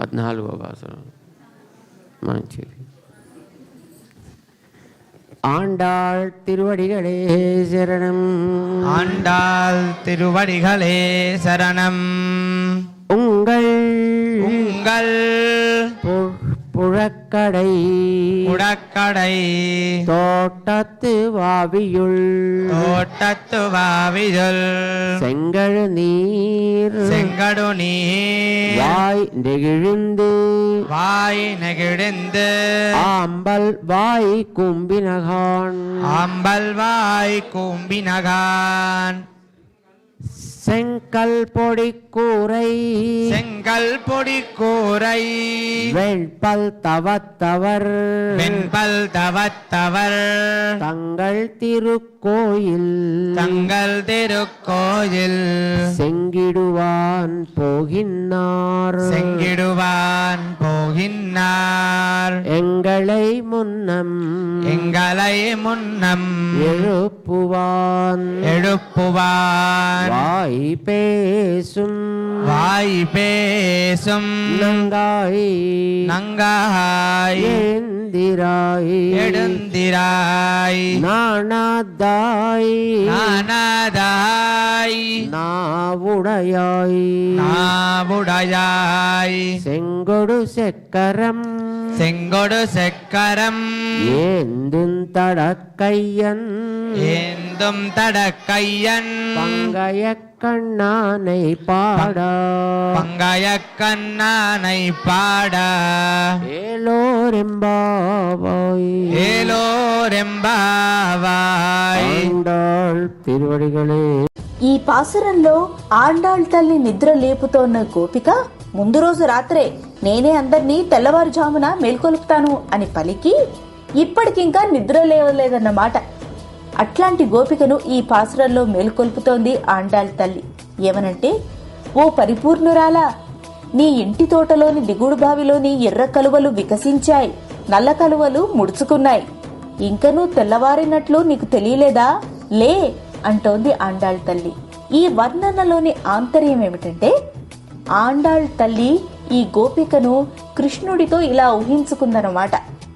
పద్నాలుగో వాసనం మంచిది ஆண்டாள் திருவடிகளே சரணம் ஆண்டாள் திருவடிகளே சரணம் உங்கள் உங்கள் புழக்கடை உடக்கடை. தோட்டத்து வாவியுள். தோட்டத்து வாவிதுல் செங்கழு நீர். செங்கடு நீர். வாய் நெகிழ்ந்து. வாய் நெகிழ்ந்து. ஆம்பல் வாய் கும்பினகான். ஆம்பல் வாய் கூம்பினகான். செங்கல் பொடி கூரை செங்கல் பொடி கூரை வெண்பல் தவத்தவர். வெண்பல் தவத்தவர். தங்கள் திருக்கோயில். தங்கள் திருக்கோயில். செங்கிடுவான் போகின்னார். செங்கிடுவான் போகின்னார். எங்களை முன்னம். எங்களை முன்னம். எழுப்புவான். எழுப்புவான். வாய் பேசும். வாய் பேசும். நங்காய். நங்காய். ஏந்திராய். எடுந்திராய் நாணாதாய் நானதாய். நாவுடையாய். நாவுடையாய். செங்கொடு செக்கரம். செங்கொடு செக்கரம். ஏந்தும் தடக்கையன். ஏந்தும் தடக்கையன். பங்கைய கண்ணானை பாடா பங்காய கண்ணானை பாட ஏலோரெம்பாவாய் ఏలోరెంబావాయ్ ஆண்டாள் திருவடிகளே ఈ పాసురంలో ఆండాళ్ తల్లి నిద్ర లేపుతోన్న గోపిక ముందు రోజు రాత్రే నేనే అందర్నీ తెల్లవారుజామున మేల్కొలుపుతాను అని పలికి ఇప్పటికింకా నిద్ర లేవలేదన్నమాట అట్లాంటి గోపికను ఈ పాసురంలో మేల్కొల్పుతోంది ఆండాళ్ తల్లి. ఏమనంటే ఓ పరిపూర్ణురాలా నీ ఇంటి తోటలోని దిగుడు బావిలోని ఎర్ర కలువలు వికసించాయి. నల్ల కలువలు ముడుచుకున్నాయి. ఇంకనూ తెల్లవారినట్లు నీకు తెలియలేదా? లే అంటోంది ఆండాళ్ తల్లి. ఈ వర్ణనలోని ఆంతర్యం ఏమిటంటే ఆండాళ్ తల్లి ఈ గోపికను కృష్ణుడితో ఇలా ఊహించుకుందనమాట.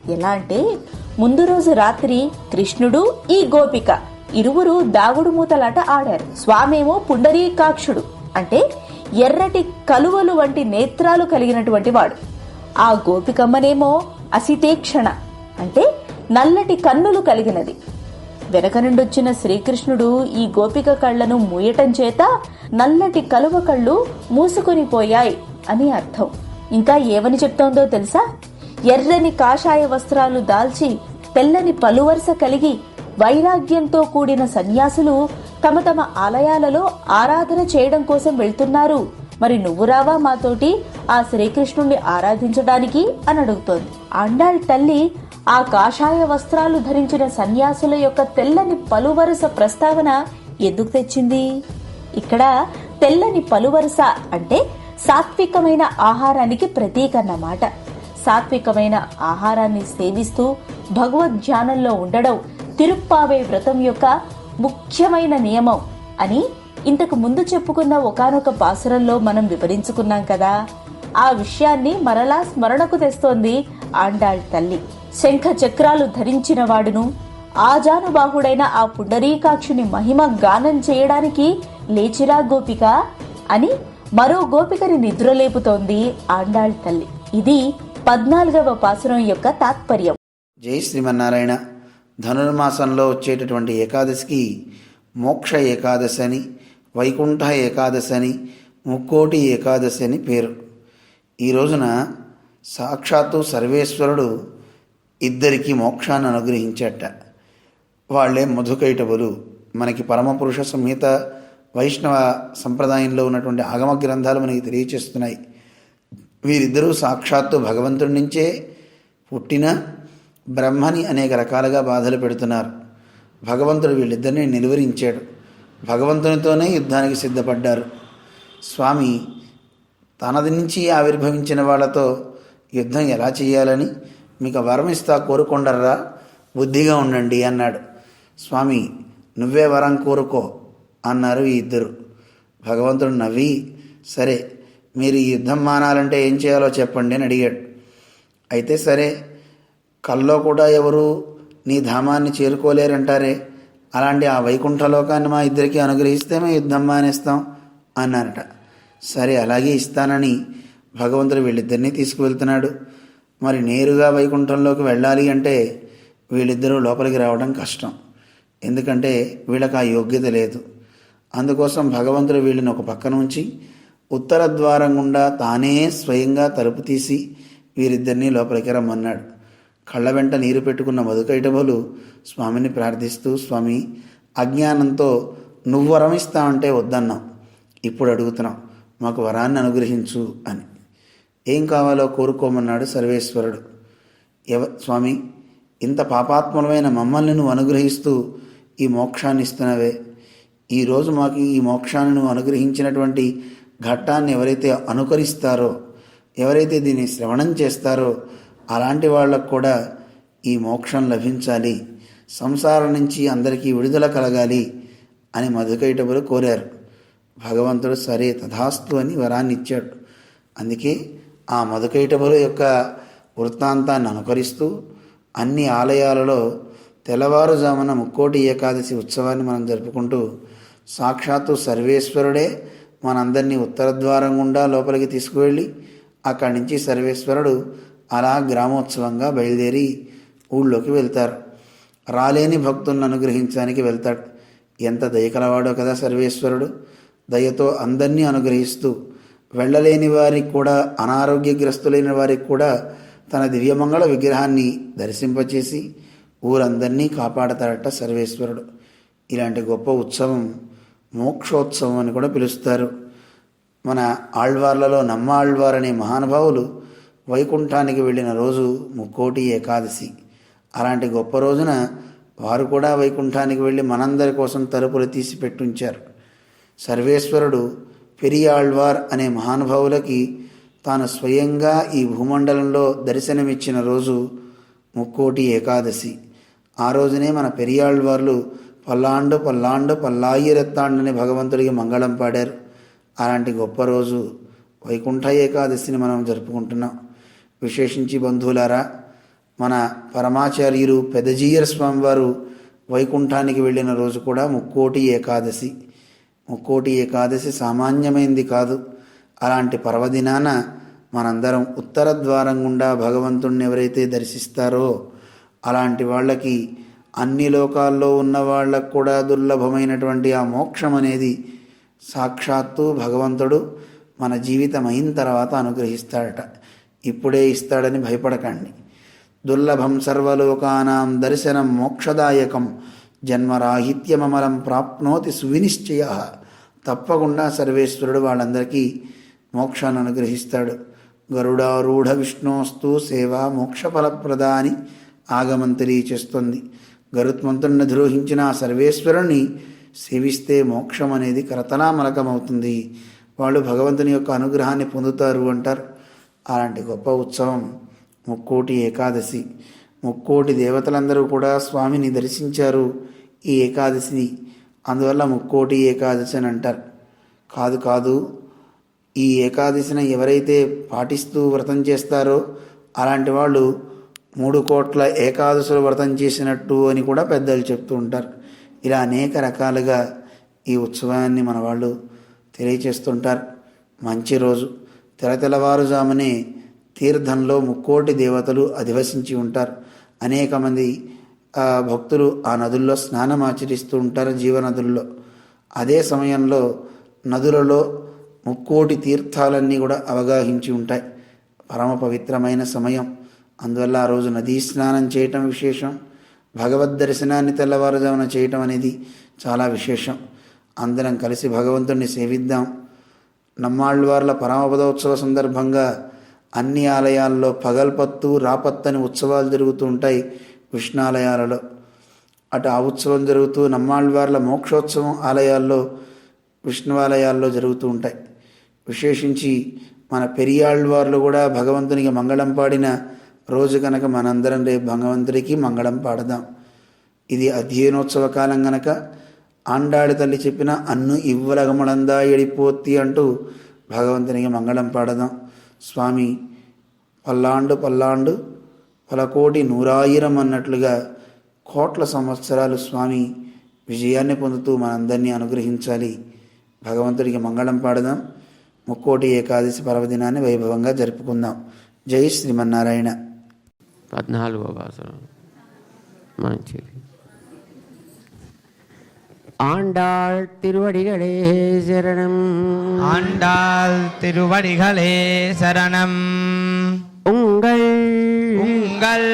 ఎలా అంటే ముందు రోజు రాత్రి కృష్ణుడు ఈ గోపిక ఇరువురు దాగుడు మూతలాట ఆడారు. స్వామేమో పుండరీకాక్షుడు అంటే ఎర్రటి కలువలు వంటి నేత్రాలు కలిగినటువంటి వాడు. ఆ గోపికమ్మనేమో అసితేక్షణ అంటే నల్లటి కన్నులు కలిగినది. వెనక నుండొచ్చిన శ్రీకృష్ణుడు ఈ గోపిక కళ్ళను మూయటం చేత నల్లటి కలువ కళ్ళు మూసుకొని పోయాయి అని అర్థం. ఇంకా ఏమని చెప్తోందో తెలుసా? ఎర్రని కాషాయ వస్త్రాలు దాల్చి తెల్లని పలువరుస కలిగి వైరాగ్యంతో కూడిన సన్యాసులు తమ తమ ఆలయాలలో ఆరాధన చేయడం కోసం వెళ్తున్నారు. మరి నువ్వు రావా మాతోటి? ఆ శ్రీకృష్ణుణ్ణి ఆరాధించడానికి అని అడుగుతోంది. అండాళ్ తల్లి ఆ కాషాయ వస్త్రాలు ధరించిన సన్యాసుల యొక్క తెల్లని పలువరుస ప్రస్తావన ఎందుకు తెచ్చింది? ఇక్కడ తెల్లని పలువరుస అంటే సాత్వికమైన ఆహారానికి ప్రతీక అన్నమాట సాత్వికమైన ఆహారాన్ని సేవిస్తూ భగవద్ ధ్యానంలో ఉండడం తిరుప్పావే వ్రతం యొక్క ముఖ్యమైన నియమం అని ఇంతకు ముందు చెప్పుకున్న ఒకానొక పాసురంలో మనం వివరించుకున్నాం కదా. ఆ విషయాన్ని మరలా స్మరణకు తెస్తోంది ఆండాళ్ తల్లి. శంఖ చక్రాలు ధరించిన వాడును. ఆజానుబాహుడైన ఆ పుండరీకాక్షుని మహిమ గానం చేయడానికి లేచిరా గోపిక అని మరో గోపికని నిద్రలేపుతోంది ఆండాళ్ తల్లి. ఇది పద్నాలుగవ పాసురం యొక్క తాత్పర్యం. జై శ్రీమన్నారాయణ. ధనుర్మాసంలో వచ్చేటటువంటి ఏకాదశికి మోక్ష ఏకాదశి అని వైకుంఠ ఏకాదశి అని ముక్కోటి ఏకాదశి అని పేరు. ఈ రోజున సాక్షాత్తు సర్వేశ్వరుడు ఇద్దరికి మోక్షాన్ని అనుగ్రహించట. వాళ్ళే మధుకైటవులు. మనకి పరమపురుష సంహిత వైష్ణవ సంప్రదాయంలో ఉన్నటువంటి ఆగమ గ్రంథాలు మనకి తెలియచేస్తున్నాయి. వీరిద్దరూ సాక్షాత్తు భగవంతుడి నుంచే పుట్టిన బ్రహ్మని అనేక రకాలుగా బాధలు పెడుతున్నారు. భగవంతుడు వీళ్ళిద్దరిని నిలువరించాడు. భగవంతునితోనే యుద్ధానికి సిద్ధపడ్డారు. స్వామి తనది నుంచి ఆవిర్భవించిన వాళ్ళతో యుద్ధం ఎలా చేయాలని మీకు వరం ఇస్తా కోరుకొండర్రా బుద్ధిగా ఉండండి అన్నాడు. స్వామి నువ్వే వరం కోరుకో అన్నారు ఈ ఇద్దరు. భగవంతుడు నవ్వి సరే మీరు ఈ యుద్ధం మానాలంటే ఏం చేయాలో చెప్పండి అని అడిగాడు. అయితే సరే కల్లో కూడా ఎవరు నీ ధామాన్ని చేరుకోలేరంటారే. అలాంటి ఆ వైకుంఠలోకాన్ని మా ఇద్దరికి అనుగ్రహిస్తే మేము యుద్ధం మానేస్తాం అన్నారట. సరే అలాగే ఇస్తానని భగవంతుడు వీళ్ళిద్దరినీ తీసుకువెళ్తున్నాడు. మరి నేరుగా వైకుంఠంలోకి వెళ్ళాలి అంటే వీళ్ళిద్దరూ లోపలికి రావడం కష్టం. ఎందుకంటే వీళ్ళకి ఆ యోగ్యత లేదు. అందుకోసం భగవంతుడు వీళ్ళని ఒక పక్కన ఉంచి ఉత్తర ద్వారం గుండా తానే స్వయంగా తలుపు తీసి వీరిద్దరినీ లోపలికి రమ్మన్నాడు. కళ్ళ వెంట నీరు పెట్టుకున్న మధుకైటభులు స్వామిని ప్రార్థిస్తూ స్వామి అజ్ఞానంతో నువ్వు వరం ఇస్తావంటే వద్దన్నాం ఇప్పుడు అడుగుతున్నాం మాకు వరాన్ని అనుగ్రహించు అని. ఏం కావాలో కోరుకోమన్నాడు సర్వేశ్వరుడు. ఎవ స్వామి ఇంత పాపాత్ములమైన మమ్మల్ని నువ్వు అనుగ్రహిస్తూ ఈ మోక్షాన్ని ఇస్తున్నవే ఈరోజు మాకు ఈ మోక్షాన్ని నువ్వు అనుగ్రహించినటువంటి ఘట్టాన్ని ఎవరైతే అనుకరిస్తారో ఎవరైతే దీన్ని శ్రవణం చేస్తారో అలాంటి వాళ్ళకు కూడా ఈ మోక్షం లభించాలి. సంసారం నుంచి అందరికీ విడుదల కలగాలి అని మధుకైటబులు కోరారు. భగవంతుడు సరే తథాస్తు అని వరాన్ని ఇచ్చాడు. అందుకే ఆ మధుకైటబులు యొక్క వృత్తాంతాన్ని అనుకరిస్తూ అన్ని ఆలయాలలో తెల్లవారుజామున ముక్కోటి ఏకాదశి ఉత్సవాన్ని మనం జరుపుకుంటూ సాక్షాత్తు సర్వేశ్వరుడే మనందరినీ ఉత్తర ద్వారం గుండా లోపలికి తీసుకువెళ్ళి అక్కడి నుంచి సర్వేశ్వరుడు అలా గ్రామోత్సవంగా బయలుదేరి ఊళ్ళోకి వెళ్తారు. రాలేని భక్తులను అనుగ్రహించడానికి వెళ్తాడు. ఎంత దయకలవాడో కదా సర్వేశ్వరుడు. దయతో అందరినీ అనుగ్రహిస్తూ వెళ్ళలేని వారికి కూడా అనారోగ్యగ్రస్తులైన వారికి కూడా తన దివ్యమంగళ విగ్రహాన్ని దర్శింపచేసి ఊరందరినీ కాపాడతాడట సర్వేశ్వరుడు. ఇలాంటి గొప్ప ఉత్సవం మోక్షోత్సవం అని కూడా పిలుస్తారు. మన ఆళ్వార్లలో నమ్మ ఆళ్వార్ అనే మహానుభావులు వైకుంఠానికి వెళ్ళిన రోజు ముక్కోటి ఏకాదశి. అలాంటి గొప్ప రోజున వారు కూడా వైకుంఠానికి వెళ్ళి మనందరి కోసం తలుపులు తీసి పెట్టుంచారు. సర్వేశ్వరుడు పెరియాళ్వార్ అనే మహానుభావులకి తాను స్వయంగా ఈ భూమండలంలో దర్శనమిచ్చిన రోజు ముక్కోటి ఏకాదశి. ఆ రోజునే మన పెరియాళ్వార్లు పల్లాండు పల్లాండు పల్లాయిరెత్తాండని భగవంతుడికి మంగళం పాడారు. అలాంటి గొప్ప రోజు వైకుంఠ ఏకాదశిని మనం జరుపుకుంటున్నాం. విశేషించి బంధువులారా మన పరమాచార్యులు పెదజీయర్ స్వామివారు వైకుంఠానికి వెళ్ళిన రోజు కూడా ముక్కోటి ఏకాదశి. ముక్కోటి ఏకాదశి సామాన్యమైంది కాదు. అలాంటి పర్వదినాన మనందరం ఉత్తర ద్వారం గుండా భగవంతుణ్ణి ఎవరైతే దర్శిస్తారో అలాంటి వాళ్ళకి అన్ని లోకాల్లో ఉన్న వాళ్ళకు కూడా దుర్లభమైనటువంటి ఆ మోక్షం అనేది సాక్షాత్తు భగవంతుడు మన జీవితం అయిన తర్వాత అనుగ్రహిస్తాడట. ఇప్పుడే ఇస్తాడని భయపడకండి. దుర్లభం సర్వలోకానాం దర్శనం మోక్షదాయకం. జన్మరాహిత్యమమలం ప్రాప్నోతి సువినిశ్చయ. తప్పకుండా సర్వేశ్వరుడు వాళ్ళందరికీ మోక్షాన్ని అనుగ్రహిస్తాడు. గరుడారూఢ విష్ణోస్తు సేవ మోక్షఫలప్రదాని ఆగమంతరీ చేస్తుంది గరుత్మంతుడిని ద్రోహించిన ఆ సర్వేశ్వరుణ్ణి సేవిస్తే మోక్షం అనేది కరతలామలకమవుతుంది వాళ్ళు భగవంతుని యొక్క అనుగ్రహాన్ని పొందుతారు అంటారు. అలాంటి గొప్ప ఉత్సవం ముక్కోటి ఏకాదశి. ముక్కోటి దేవతలందరూ కూడా స్వామిని దర్శించారు ఈ ఏకాదశిని. అందువల్ల ముక్కోటి ఏకాదశి అని అంటారు. కాదు కాదు ఈ ఏకాదశిని ఎవరైతే పాటిస్తూ వ్రతం చేస్తారో అలాంటి వాళ్ళు మూడు కోట్ల ఏకాదశులు వ్రతం చేసినట్టు అని కూడా పెద్దలు చెప్తూ ఉంటారు. ఇలా అనేక రకాలుగా ఈ ఉత్సవాన్ని మన వాళ్ళు తెలియచేస్తుంటారు. మంచి రోజు. తెలతెలవారుజామునే తీర్థంలో ముక్కోటి దేవతలు అధివసించి ఉంటారు. అనేక మంది ఆ, భక్తులు ఆ నదుల్లో స్నానం ఆచరిస్తూ ఉంటారు జీవనదుల్లో అదే సమయంలో నదులలో ముక్కోటి తీర్థాలన్నీ కూడా అవగాహించి ఉంటాయి. పరమ పవిత్రమైన సమయం. అందువల్ల ఆ రోజు నదీ స్నానం చేయటం విశేషం భగవద్ దర్శనాన్ని తెల్లవారుజామున చేయటం అనేది చాలా విశేషం. అందరం కలిసి భగవంతుణ్ణి సేవిద్దాం. నమ్మాళ్ళవార్ల పరమపదోత్సవ సందర్భంగా అన్ని ఆలయాల్లో పగల్పత్తు రాపత్తని ఉత్సవాలు జరుగుతూ ఉంటాయి విష్ణాలయాలలో అటు ఆ ఉత్సవం జరుగుతూ నమ్మాళ్ళవార్ల మోక్షోత్సవం ఆలయాల్లో విష్ణువాలయాల్లో జరుగుతూ ఉంటాయి. విశేషించి మన పెరియాళ్ళవార్లు కూడా భగవంతునికి మంగళం పాడిన రోజు కనుక మనందరం రేపు భగవంతుడికి మంగళం పాడదాం. ఇది అధ్యయనోత్సవ కాలం గనక ఆండాడి తల్లి చెప్పిన అన్ను ఇవ్వలగమళందా ఎడిపోత్తి అంటూ భగవంతునికి మంగళం పాడదాం. స్వామి పల్లాండు పల్లాండు పలకోటి నూరాయిరం అన్నట్లుగా కోట్ల సంవత్సరాలు స్వామి విజయాన్ని పొందుతూ మనందరినీ అనుగ్రహించాలి. భగవంతుడికి మంగళం పాడదాం. ముక్కోటి ఏకాదశి పర్వదినాన్ని వైభవంగా జరుపుకుందాం. జై శ్రీమన్నారాయణ. పద్నాలుగో వాసనం మంచిది ஆண்டாள் திருவடிகளே சரணம் ஆண்டாள் திருவடிகளே சரணம் உங்கள் உங்கள்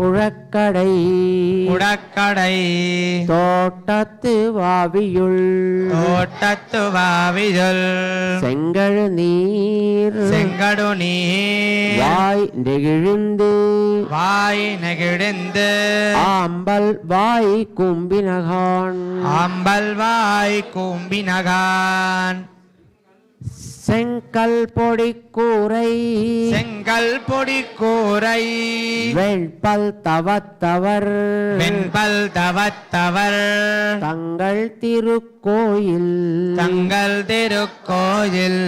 புழக்கடை. குடக்கடை தோட்டத்து வாவியுள். தோட்டத்து வாவிதுல் செங்கழு நீர். செங்கடு நீர். வாய் நெகிழ்ந்து. வாய் நெகிழ்ந்து. ஆம்பல் வாய் கும்பினகான். ஆம்பல் வாய் கூம்பினகான். செங்கல் பொடி கூரை செங்கல் பொடி கூரை வெண்பல் தவத்தவர். வெண்பல் தவத்தவர். தங்கள் திருக்கோயில். தங்கள் திருக்கோயில்.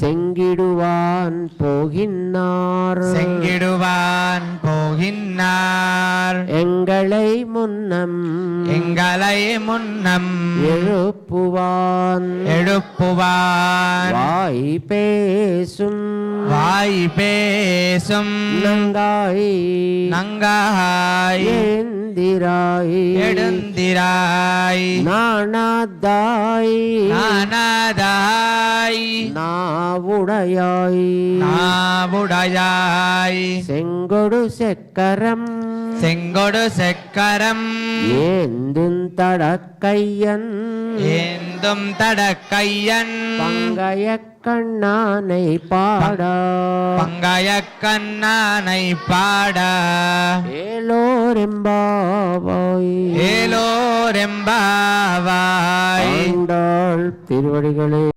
செங்கிடுவான் போகின்னார். செங்கிடுவான் போகின்னார். எங்களை முன்னம். எங்களை முன்னம். எழுப்புவான். எழுப்புவான். வாய் பேசும். வாய் பேசும். நங்காய். நங்காய். ஏந்திராய். எடுந்திராய் நாணாதாய் நானதாய். நாவுடையாய். நாவுடையாய். செங்கொடு செக்கரம். செங்கொடு செக்கரம். ஏந்தும் தடக்கையன். ஏந்தும் தடக்கையன். பங்கைய கண்ணானை பாடா. பங்காய கண்ணானை பாட. ஏலோரெம்பாவாய். ஏலோரெம்பாவாய். திருவடிகளே.